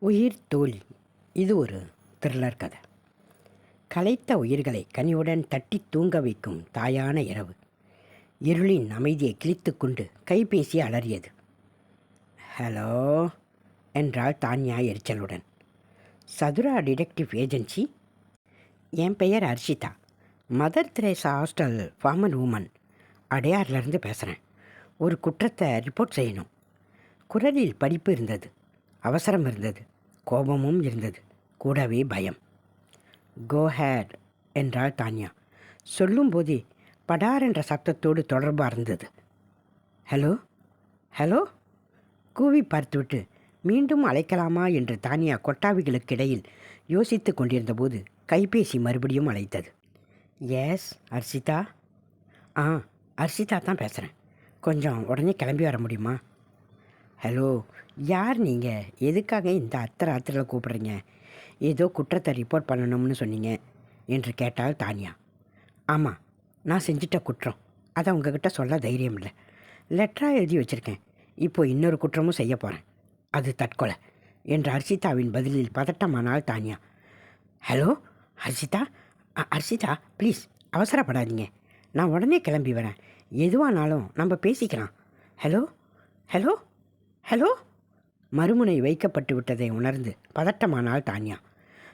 உயிர் தோழி. இது ஒரு த்ரில்லர் கதை. களைத்த உயிர்களை கனிவுடன் தட்டி தூங்க வைக்கும் தாயான இரவு. இருளின் அமைதியை கிழித்துக்கொண்டு கைபேசி அலறியது. ஹலோ என்றாள் தான்யா எரிச்சலுடன். Chadoora detective agency? என் பெயர் Arshitha mother Teresa hostel foreman woman. அடையார்லேருந்து பேசுகிறேன் ஒரு குற்றத்தை ரிப்போர்ட் செய்யணும். குரலில் படிப்பு இருந்தது. அவசரம் இருந்தது. கோபமும் இருந்தது. கூடவே பயம். கோ ஹேட் என்றாள் தானியா. சொல்லும்போதே படார் என்ற சத்தத்தோடு தொடர்பாக இருந்தது ஹலோ ஹலோ கூவி பார்த்துவிட்டு மீண்டும் அழைக்கலாமா? என்று தானியா கொட்டாவிகளுக்கு இடையில் யோசித்து கொண்டிருந்தபோது கைபேசி மறுபடியும் அழைத்தது. எஸ் அர்ஷிதா ஆ அர்ஷிதா தான் பேசுகிறேன் கொஞ்சம் உடனே கிளம்பி வர முடியுமா? ஹலோ யார் நீங்கள் எதுக்காக இந்த அத்தரை அத்தரில் கூப்பிட்றீங்க? ஏதோ குற்றத்தை ரிப்போர்ட் பண்ணணும்னு சொன்னீங்க என்று கேட்டால் தானியா. ஆமாம் நான் செஞ்சிட்ட குற்றம். அதை உங்ககிட்ட சொல்ல தைரியம் இல்லை. லெட்டராக எழுதி வச்சுருக்கேன். இப்போ இன்னொரு குற்றமும் செய்ய போகிறேன் அது தற்கொலை என்று ஹர்ஷிதாவின் பதிலில் பதட்டமானால் தானியா. ஹலோ ஹர்ஷிதா? ஹர்ஷிதா ப்ளீஸ் அவசரப்படாதீங்க. நான் உடனே கிளம்பி வரேன். எதுவானாலும் நம்ம பேசிக்கலாம். Hello hello? ஹலோ? மறுமுனை வைக்கப்பட்டு விட்டதை உணர்ந்து பதட்டமானாள் தான்யா.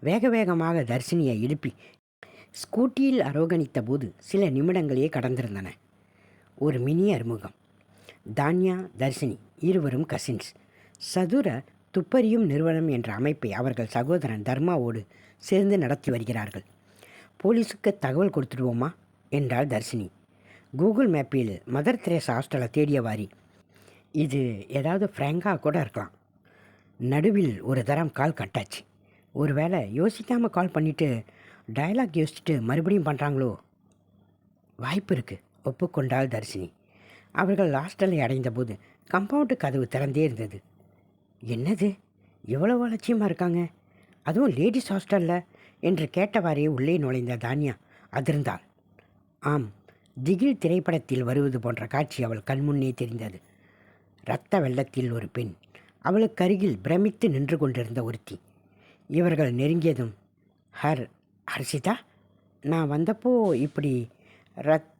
வேக வேகமாக தர்ஷினியை எழுப்பி ஸ்கூட்டியில் அரோகணித்த போது சில நிமிடங்களே கடந்திருந்தன. ஒரு மினி அறிமுகம். தான்யா தர்ஷினி இருவரும் கசின்ஸ் சதுர துப்பறியும் நிறுவனம் என்ற அமைப்பை அவர்கள் சகோதரன் தர்மாவோடு சேர்ந்து நடத்தி வருகிறார்கள். போலீஸுக்கு தகவல் கொடுத்துடுவோமா? என்றாள் தர்ஷினி. கூகுள் மேப்பில் மதர் திரேஸ் ஹாஸ்டலை தேடியவாரி இது ஏதாவது ஃப்ரேங்காக கூட இருக்கலாம். நடுவில் ஒரு தரம் கால் கட்டாச்சு. ஒருவேளை யோசிக்காமல் கால் பண்ணிவிட்டு டயலாக் யோசிச்சுட்டு மறுபடியும் பண்ணுறாங்களோ வாய்ப்பு இருக்குது ஒப்புக்கொண்டாள் தரிசினி அவர்கள் ஹாஸ்டலை அடைந்தபோது கம்பவுண்டு கதவு திறந்தே இருந்தது. என்னது? எவ்வளோ அலட்சியமாக இருக்காங்க? அதுவும் லேடிஸ் ஹாஸ்டலில் என்று கேட்டவாறே உள்ளே நுழைந்த தானியா அதிர்ந்தாள். ஆம் திகில் திரைப்படத்தில் வருவது போன்ற காட்சி அவள் கண்முன்னே தெரிந்தது. இரத்த வெள்ளத்தில் ஒரு பெண். அவளுக்கு அருகில் பிரமித்து நின்று கொண்டிருந்த ஒருத்தி. இவர்கள் நெருங்கியதும் ஹர் ஹர்ஷிதா நான் வந்தப்போ இப்படி ரத்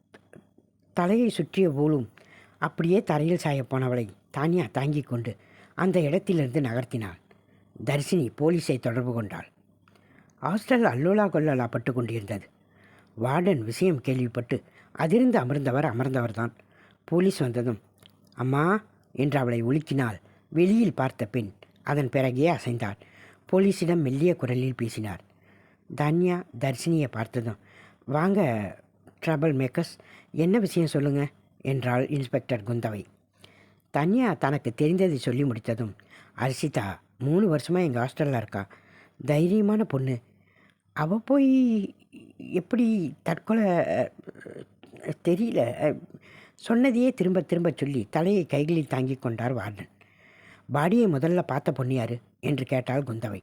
தலையை சுற்றிய போலும் அப்படியே தரையில் சாயப் போனவளை தானியா தாங்கி கொண்டு அந்த இடத்திலிருந்து நகர்த்தினாள். தர்ஷினி போலீஸை தொடர்பு கொண்டாள். ஹாஸ்டல் அல்லோலா கொல்லலா பட்டு கொண்டிருந்தது. வார்டன் விஷயம் கேள்விப்பட்டு அதிர்ந்து அமர்ந்தவர் அமர்ந்தவர்தான். போலீஸ் வந்ததும் அம்மா என்று அவளை ஒழுக்கினாள் வெளியில் பார்த்த பெண் அதன் பிறகே அசைந்தாள். போலீஸிடம் மெல்லிய குரலில் பேசினார். தன்யா தர்ஷினியை பார்த்ததும் வாங்க ட்ரபிள் மேக்கர்ஸ் என்ன விஷயம் சொல்லுங்க? என்றாள் இன்ஸ்பெக்டர் குந்தவை. தன்யா தனக்கு தெரிந்ததை சொல்லி முடித்ததும் அர்ஷிதா மூணு வருஷமாக எங்கள் ஹாஸ்டலில் இருக்கா? தைரியமான பொண்ணு. அவள் போய் எப்படி தற்கொலை தெரியல. சொன்னதையே திரும்ப திரும்ப சொல்லி தலையை கைகளில் தாங்கி கொண்டார் வார்டன். பாடியை முதல்ல பார்த்த பொண்ணு யாரு என்று கேட்டாள் குந்தவை.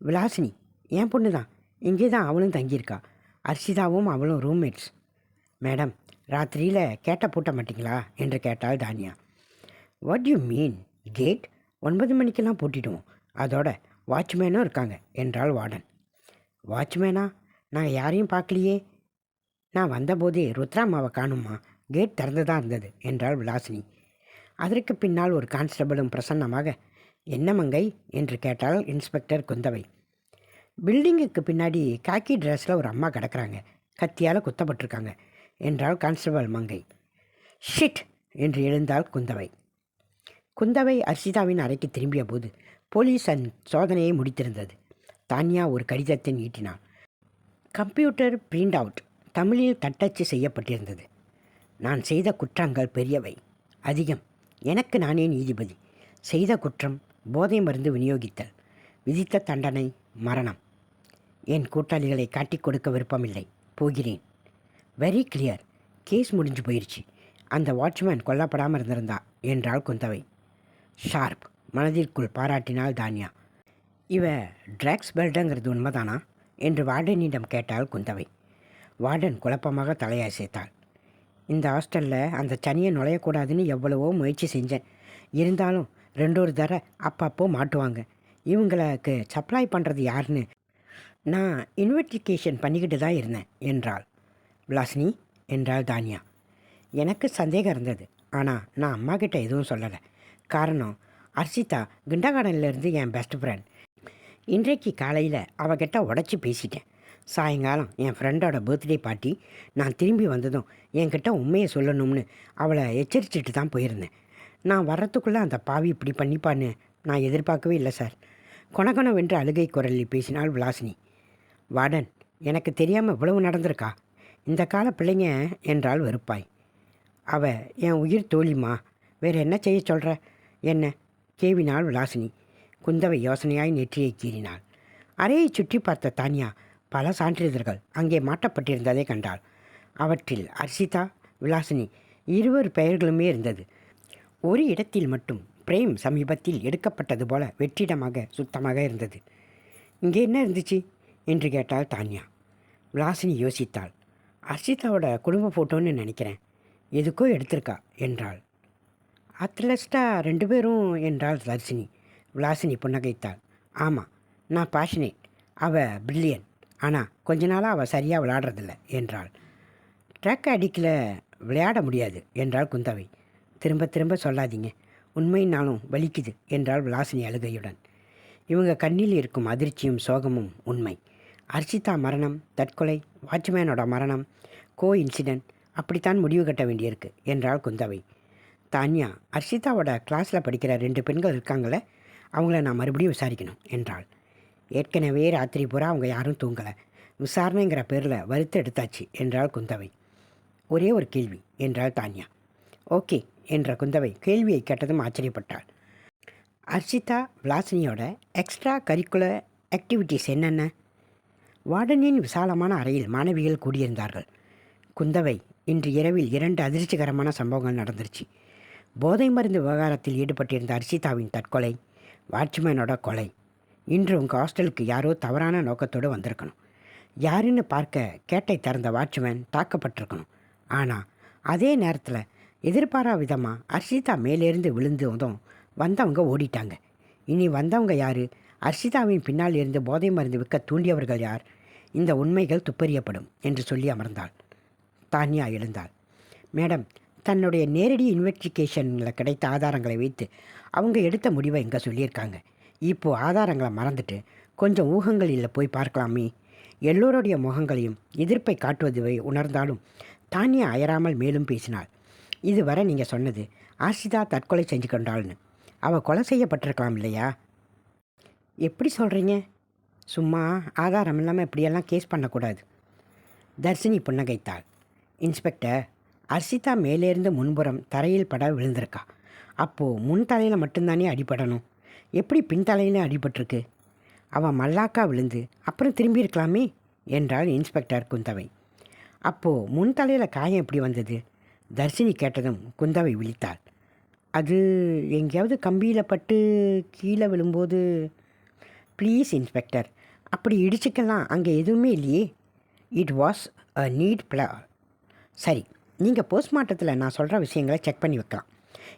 விலாசினி என் பொண்ணு தான். இங்கே தான் அவளும் தங்கியிருக்கா. அர்ஷிதாவும் அவளும் ரூம்மேட்ஸ் மேடம் ராத்திரியில் கேட்ட பூட்ட மாட்டீங்களா? என்று கேட்டாள் Tania. What you mean gate ஒன்பது மணிக்கெல்லாம் பூட்டிடுவோம். அதோட வாட்ச்மேனும் இருக்காங்க என்றாள் வார்டன். வாட்ச்மேனா நாங்கள் யாரையும் பார்க்கலையே. நான் வந்தபோதே ருத்ராமாவை காணுமா கேட் திறந்து தான் இருந்தது என்றாள் விலாசினி. அதற்கு பின்னால் ஒரு கான்ஸ்டபிளும் பிரசன்னமாக என்ன மங்கை? என்று கேட்டாள் இன்ஸ்பெக்டர் குந்தவை. பில்டிங்குக்கு பின்னாடி காக்கி ட்ரெஸ்ஸில் ஒரு அம்மா கிடக்கிறாங்க கத்தியால் குத்தப்பட்டிருக்காங்க என்றாள் கான்ஸ்டபிள் மங்கை. ஷிட்! என்று எழுந்தாள் குந்தவை. குந்தவை அர்ஷிதாவின் அறைக்கு திரும்பிய போது போலீஸ் அந் சோதனையை முடித்திருந்தது. தானியா ஒரு கடிதத்தை நீட்டினாள். கம்ப்யூட்டர் பிரிண்ட் அவுட் தமிழில் தட்டச்சு செய்யப்பட்டிருந்தது. நான் செய்த குற்றங்கள் பெரியவை. அதிகம். எனக்கு நானே நீதிபதி. செய்த குற்றம் போதை மருந்து விநியோகித்தல். விதித்த தண்டனை மரணம். என் கூட்டாளிகளை காட்டிக் கொடுக்க விருப்பமில்லை. போகிறேன். வெரி கிளியர் கேஸ் முடிஞ்சு போயிடுச்சு அந்த வாட்ச்மேன் கொல்லப்படாமல் இருந்திருந்தா என்றாள் குந்தவை. ஷார்ப் மனதிற்குள் பாராட்டினாள் தானியா. இவ ட்ரக்ஸ் பெல்டுங்கிறது உண்மைதானா? என்று வார்டனிடம் கேட்டாள் குந்தவை. வார்டன் குழப்பமாக தலையசைத்தாள் இந்த ஹாஸ்டலில் அந்த சனியை நுழையக்கூடாதுன்னு எவ்வளவோ முயற்சி செஞ்சேன். இருந்தாலும் ரெண்டொரு தர அப்பப்போ மாட்டுவாங்க. இவங்களுக்கு சப்ளை பண்ணுறது யாருன்னு நான் இன்வெஸ்டிகேஷன் பண்ணிக்கிட்டு தான் இருந்தேன் என்றாள். விலாசினி என்றாள் தானியா. எனக்கு சந்தேகம் இருந்தது. ஆனால் நான் அம்மா கிட்ட எதுவும் சொல்லலை. காரணம் அர்ஷிதா கிண்டகார்டன்லேருந்து என் பெஸ்ட் ஃப்ரெண்ட் இன்றைக்கு காலையில் அவகிட்ட உடச்சி பேசிட்டேன். சாயங்காலம் என் ஃப்ரெண்டோட பர்த்டே பார்ட்டி நான் திரும்பி வந்ததும் என்கிட்ட உண்மையை சொல்லணும்னு அவளை எச்சரிச்சிட்டு தான் போயிருந்தேன். நான் வர்றதுக்குள்ளே அந்த பாவி இப்படி பண்ணிப்பான்னு நான் எதிர்பார்க்கவே இல்லை சார். கொணகொணவென்று அழுகை குரலில் பேசினாள் விலாசினி வார்டன் எனக்கு தெரியாமல் இவ்வளவு நடந்திருக்கா? இந்த கால பிள்ளைங்க என்றால் வெறுப்பாய். அவ என் உயிர் தோழிமா வேற என்ன செய்ய சொல்கிற என்ன? கேவினாள் விலாசினி குந்தவை யோசனையாய் நெற்றியை கீறினாள் அறையை சுற்றி பார்த்த தானியா பல சான்றிதழ்கள் அங்கே மாட்டப்பட்டிருந்ததை கண்டாள். அவற்றில் அர்ஷிதா விலாசினி இருவர் பெயர்களுமே இருந்தது. ஒரு இடத்தில் மட்டும் பிரேம் சமீபத்தில் எடுக்கப்பட்டது போல வெற்றிடமாக சுத்தமாக இருந்தது. இங்கே என்ன இருந்துச்சு? என்று கேட்டாள் தான்யா. விலாசினி யோசித்தாள். அர்ஷிதாவோட குடும்ப ஃபோட்டோன்னு நினைக்கிறேன். எதுக்கோ எடுத்திருக்கா? என்றாள். அத்லஸ்டா ரெண்டு பேரும் என்றாள் தர்ஷினி. விலாசினி புன்னகைத்தாள். ஆமாம் நான் பேஷனேட் அவள் பிரில்லியன் ஆனால் கொஞ்ச நாளாக அவள் சரியாக விளையாடுறதில்ல என்றாள். ட்ரக் அடிக்கல விளையாட முடியாது என்றாள் குந்தவை. திரும்ப திரும்ப சொல்லாதீங்க. உண்மைனாலும் வலிக்குது என்றாள் விலாசினி அழுகையுடன். இவங்க கண்ணில் இருக்கும் அதிர்ச்சியும் சோகமும் உண்மை. அர்ச்சிதா மரணம் தற்கொலை வாட்ச்மேனோட மரணம் கோ இன்சிடென்ட் அப்படித்தான் முடிவு கட்ட வேண்டியிருக்கு என்றாள் குந்தவை. தான்யா அர்ஷிதாவோட கிளாஸில் படிக்கிற ரெண்டு பெண்கள் இருக்காங்களே அவங்கள நான் மறுபடியும் விசாரிக்கணும் என்றாள். ஏற்கனவே ராத்திரி பூரா அவங்க யாரும் தூங்கலை. விசாரணைங்கிற பேரில் வறுத்து எடுத்தாச்சு என்றாள் குந்தவை. ஒரே ஒரு கேள்வி என்றாள் தானியா. ஓகே என்ற குந்தவை கேள்வியை கேட்டதும் ஆச்சரியப்பட்டாள். அர்ஷிதா விலாசினியோட எக்ஸ்ட்ரா கரிக்குலர் ஆக்டிவிட்டீஸ் என்னென்ன? வார்டனின் விசாலமான அறையில் மாணவிகள் கூடியிருந்தார்கள். குந்தவை இன்று இரவில் இரண்டு அதிர்ச்சிகரமான சம்பவங்கள் நடந்துருச்சு. போதை மருந்து விவகாரத்தில் ஈடுபட்டிருந்த அர்ஷிதாவின் தற்கொலை வாட்ச்மேனோட கொலை இன்று உங்கள் ஹாஸ்டலுக்கு யாரோ தவறான நோக்கத்தோடு வந்திருக்கணும். யாருன்னு பார்க்க கேட்டை திறந்த வாட்ச்மேன் தாக்கப்பட்டிருக்கணும். ஆனால் அதே நேரத்தில் எதிர்பாரா விதமாக அர்ஷிதா மேலேருந்து விழுந்ததும் வந்தவங்க ஓடிட்டாங்க. இனி வந்தவங்க யார்? அர்ஷிதாவின் பின்னால் இருந்து போதை மருந்து விற்க தூண்டியவர்கள் யார்? இந்த உண்மைகள் துப்பறியப்படும் என்று சொல்லி அமர்ந்தாள். தானியா எழுந்தாள். மேடம் தன்னுடைய நேரடி இன்வெஸ்டிகேஷனில் கிடைத்த ஆதாரங்களை வைத்து அவங்க எடுத்த முடிவை இங்கே சொல்லியிருக்காங்க. இப்போது ஆதாரங்களை மறந்துட்டு கொஞ்சம் ஊகங்களில் போய் பார்க்கலாமே. எல்லோருடைய முகங்களையும் எதிர்ப்பை காட்டுவதை உணர்ந்தாலும் தானியா அயராமல் மேலும் பேசினாள். இதுவரை நீங்கள் சொன்னது ஆசிதா தற்கொலை செஞ்சு கொண்டாள்னு. அவள் கொலை செய்யப்பட்டிருக்கலாம் இல்லையா? எப்படி சொல்கிறீங்க சும்மா ஆதாரம் இல்லாமல் இப்படியெல்லாம் கேஸ் பண்ணக்கூடாது. தர்ஷினி புன்னகைத்தாள். இன்ஸ்பெக்டர் அர்ஷிதா மேலேருந்து முன்புறம் தரையில் பட விழுந்திருக்கா. அப்போது முன் தலையில் மட்டும்தானே அடிபடணும். எப்படி பின் அடிபட்டிருக்கு? அவன் மல்லாக்கா விழுந்து அப்புறம் திரும்பி இருக்கலாமே என்றாள் இன்ஸ்பெக்டர் குந்தவை. அப்போது முன் தலையில் காயம் எப்படி வந்தது? தர்ஷினி கேட்டதும் குந்தவை விழித்தாள். அது எங்கேயாவது கம்பியில் பட்டு கீழே விழும்போது. ப்ளீஸ் இன்ஸ்பெக்டர் அப்படி இடிச்சுக்கலாம் அங்கே எதுவுமே இல்லையே. இட் வாஸ் அ நீட் ப்ள சரி நீங்கள் போஸ்ட்மார்ட்டத்தில் நான் சொல்கிற விஷயங்களை செக் பண்ணி வைக்கலாம்.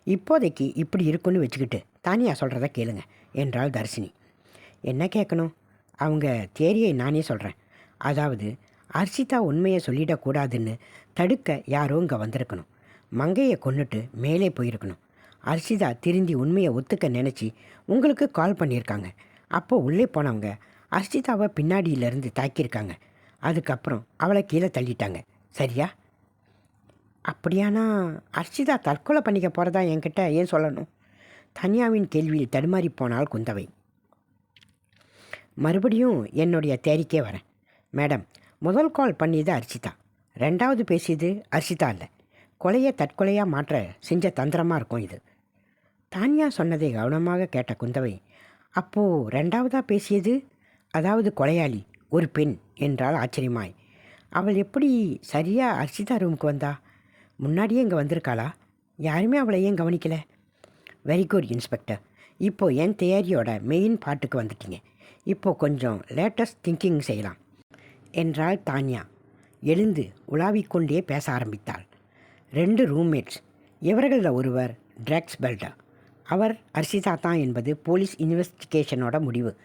இப்போதைக்கு இப்படி இருக்குன்னு வச்சுக்கிட்டு தானியா சொல்கிறத கேளுங்க என்றாள் தர்ஷினி. என்ன கேட்கணும்? அவங்க தேரியை நானே சொல்கிறேன் அதாவது அர்ஷிதா உண்மையை சொல்லிடக்கூடாதுன்னு தடுக்க யாரோ இங்கே வந்திருக்கணும். மங்கையை கொன்னுட்டு மேலே போயிருக்கணும். அர்ஷிதா திருந்தி உண்மையை ஒத்துக்க நினச்சி உங்களுக்கு கால் பண்ணியிருக்காங்க. அப்போ உள்ளே போனவங்க அர்ஷிதாவை பின்னாடியிலேருந்து தாக்கியிருக்காங்க. அதுக்கப்புறம் அவளை கீழே தள்ளிட்டாங்க. சரியா? அப்படியானா அர்ஷிதா தற்கொலை பண்ணிக்க போகிறதா என்கிட்ட ஏன் சொல்லணும்? தனியாவின் கேள்வியில் தடுமாறி போனால் குந்தவை. மறுபடியும் என்னுடைய தேரிக்கே வரேன். மேடம் முதல் கால் பண்ணியது அர்ஷிதா ரெண்டாவது பேசியது அர்ஷிதா இல்லை கொலையை தற்கொலையாக மாற்ற செஞ்ச தந்திரமாக இருக்கும் இது. தானியா சொன்னதை கவனமாக கேட்ட குந்தவை அப்போது ரெண்டாவதாக பேசியது? அதாவது கொலையாளி ஒரு பெண் என்றால் ஆச்சரியமாய். அவள் எப்படி சரியாக அர்ஷிதா ரூமுக்கு வந்தா? முன்னாடியே இங்கே வந்திருக்காளா? யாருமே அவளை ஏன் கவனிக்கல? வெரி குட் இன்ஸ்பெக்டர் இப்போது என் தேரியோட மெயின் பாட்டுக்கு வந்துட்டீங்க. இப்போது கொஞ்சம் லேட்டஸ்ட் திங்கிங் செய்யலாம். என்றாள் தானியா. எழுந்து உலாவிக்கொண்டே பேச ஆரம்பித்தாள். ரெண்டு ரூம்மேட்ஸ் இவர்களில் ஒருவர் ட்ரக்ஸ் பெல்டா அவர் அர்ஷிதா தான் என்பது போலீஸ் இன்வெஸ்டிகேஷனோட முடிவு.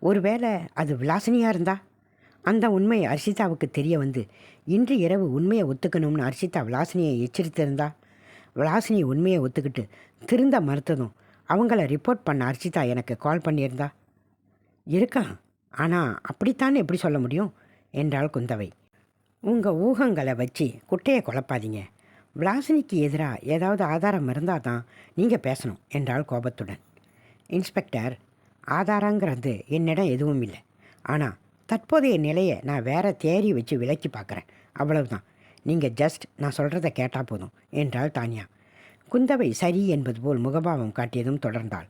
ஒருவேளை அது விலாசினியாக இருந்தா? அந்த உண்மை அர்ஷிதாவுக்கு தெரிய வந்து இன்று இரவு உண்மையை ஒத்துக்கணும்னு அர்ஷிதா விலாசினியை எச்சரித்திருந்தா? விலாசினி உண்மையை ஒத்துக்கிட்டு திருந்த மறுத்ததும் அவங்கள ரிப்போர்ட் பண்ண அர்ஷிதா எனக்கு கால் பண்ணியிருந்தா? இருக்கான் ஆனால் அப்படித்தான் எப்படி சொல்ல முடியும்? என்றாள் குந்தவை. உங்கள் ஊகங்களை வச்சு குட்டையை குழப்பாதீங்க. விலாசினிக்கு எதிராக ஏதாவது ஆதாரம் இருந்தால் தான் நீங்கள் பேசணும் என்றாள் கோபத்துடன். இன்ஸ்பெக்டர் ஆதாரங்கிறது என்னிடம் எதுவும் இல்லை. ஆனால் தற்போதைய நிலையை நான் வேற தேரி வச்சு விலக்கி பார்க்குறேன். அவ்வளவுதான். நீங்கள் ஜஸ்ட் நான் சொல்கிறத கேட்டால் போதும் என்றாள் தானியா. குந்தவை சரி என்பது போல் முகபாவம் காட்டியதும் தொடர்ந்தாள்.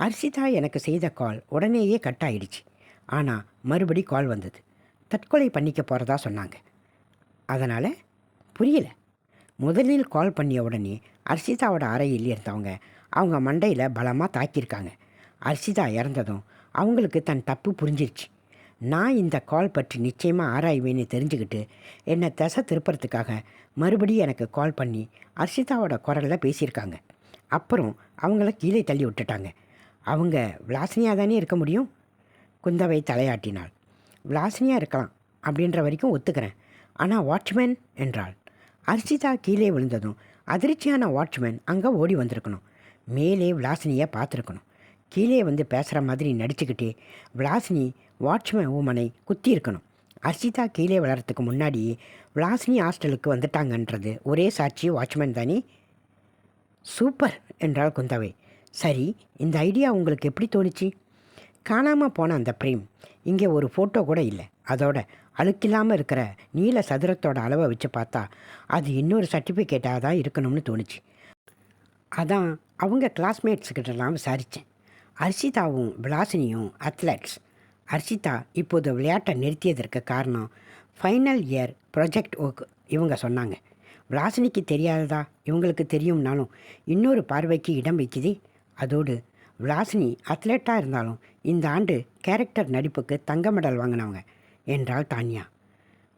அர்ஷிதா எனக்கு செய்த கால் உடனேயே கட் ஆயிடுச்சு. ஆனால் மறுபடி கால் வந்தது. தற்கொலை பண்ணிக்க போகிறதா சொன்னாங்க. அதனால் புரியல. முதலில் கால் பண்ணிய உடனே அர்ஷிதாவோட அறையில் இருந்தவங்க அவங்க மண்டையில் பலமாக தாக்கியிருக்காங்க. அர்ஷிதா இறந்ததும் அவங்களுக்கு தன் தப்பு புரிஞ்சிருச்சு. நான் இந்த கால் பற்றி நிச்சயமாக ஆராய்வேன்னு தெரிஞ்சுக்கிட்டு என்னை திசை திருப்புறதுக்காக மறுபடியும் எனக்கு கால் பண்ணி அர்ஷிதாவோட குரலில் பேசியிருக்காங்க. அப்புறம் அவங்கள கீழே தள்ளி விட்டுட்டாங்க. அவங்க விலாசினியாக தானே இருக்க முடியும்? குந்தவை தலையாட்டினாள். விலாசினியாக இருக்கலாம் அப்படின்ற வரைக்கும் ஒத்துக்கிறேன். ஆனால் வாட்ச்மேன் என்றாள். அர்ஷிதா கீழே விழுந்ததும் அதிர்ச்சியான வாட்ச்மேன் அங்கே ஓடி வந்திருக்கணும். மேலே விலாசினியை பார்த்துருக்கணும். கீழே வந்து பேசுகிற மாதிரி நடிச்சுக்கிட்டே விலாசினி வாட்ச்மேன் ஊமனை குத்தி இருக்கணும் அர்ஷிதா கீழே வளர்கிறதுக்கு முன்னாடி விலாசினி ஹாஸ்டலுக்கு வந்துட்டாங்கன்றது ஒரே சாட்சி வாட்ச்மேன் தானே? சூப்பர் என்றாள் குந்தவை. சரி இந்த ஐடியா உங்களுக்கு எப்படி தோணுச்சு? காணாமல் போன அந்த பிரேம் இங்கே ஒரு ஃபோட்டோ கூட இல்லை. அதோட அழுக்கில்லாமல் இருக்கிற நீல சதுரத்தோட அளவை வச்சு பார்த்தா அது இன்னொரு சர்டிஃபிகேட்டாக தான் இருக்கணும்னு தோணுச்சு. அதான் அவங்க கிளாஸ்மேட்ஸுக்கிட்டலாம் விசாரித்தேன் அர்ஷிதாவும் விலாசினியும் அத்லெட்ஸ் ஹர்ஷிதா இப்போது விளையாட்டை நிறுத்தியதற்கு காரணம் ஃபைனல் இயர் ப்ராஜெக்ட் ஒர்க் இவங்க சொன்னாங்க. விலாசினிக்கு தெரியாததா? இவங்களுக்கு தெரியும்னாலும் இன்னொரு பார்வைக்கு இடம் வைக்குது. அதோடு விலாசினி அத்லெட்டாக இருந்தாலும் இந்த ஆண்டு கேரக்டர் நடிப்புக்கு தங்க மெடல் வாங்கினவங்க என்றாள் தானியா.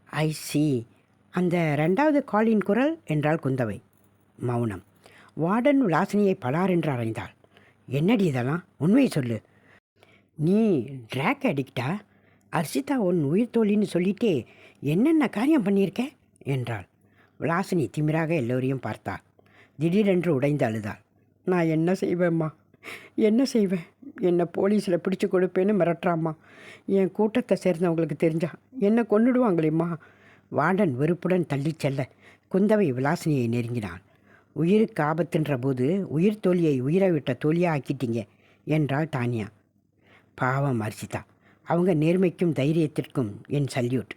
ஐ சி அந்த ரெண்டாவது காலின் குரல் என்றாள் குந்தவை. மௌனம். வார்டன் விலாசினியை பலார் என்று அறைந்தாள். என்னடி இதெல்லாம்? உண்மையை சொல்லு. நீ ட்ராக் அடிக்டா அர்ஷிதா உன் உயிர் தோழின்னு சொல்லிட்டு என்னென்ன காரியம் பண்ணியிருக்க? என்றாள். விலாசினி திமிராக எல்லோரையும் பார்த்தாள் திடீரென்று உடைந்து அழுதாள். நான் என்ன செய்வேம்மா? என்ன செய்வேன்? என்னை போலீஸில் பிடிச்சு கொடுப்பேன்னு மிரட்டுறாம்மா. என் கூட்டத்தை சேர்ந்தவங்களுக்கு தெரிஞ்சா என்னை கொண்டுடுவாங்களேம்மா வாடன் வெறுப்புடன் தள்ளி செல்ல குந்தவை விலாசினியை நெருங்கினாள். உயிருக்கு ஆபத்துன்ற போது உயிர் தோழியை உயிரை விட்ட தோழியாக ஆக்கிட்டீங்க? என்றாள் தானியா. பாவம் அர்ச்சிதா அவங்க நேர்மைக்கும் தைரியத்திற்கும் என் சல்யூட்.